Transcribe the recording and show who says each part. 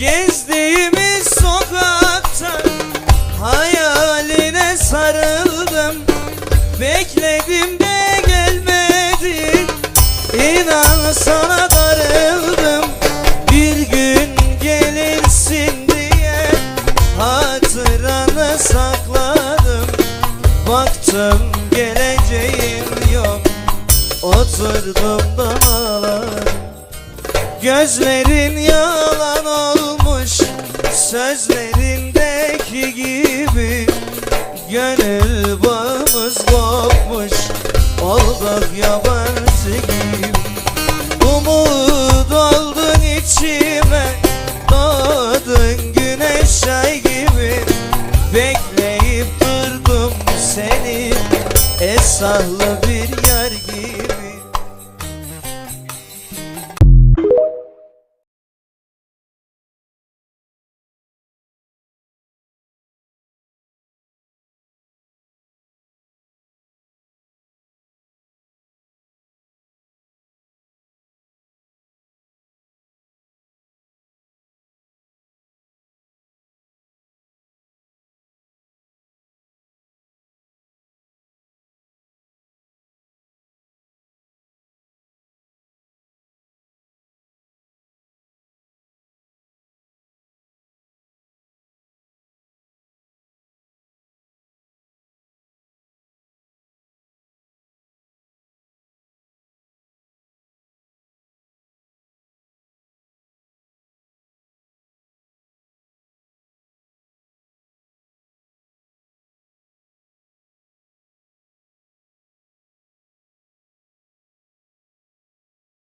Speaker 1: Gezdiğimiz sokakta Hayaline sarıldım. Bekledim de gelmedin. İnan sana darıldım. Bir gün gelirsin diye Hatıranı sakladım. Baktım geleceğim yok. Oturdum da ağladım Gözlerin yalan Olduk yabancı gibi. Umut oldun içime Doğdun güneş ay gibi. Bekleyip durdum seni Esahlı bir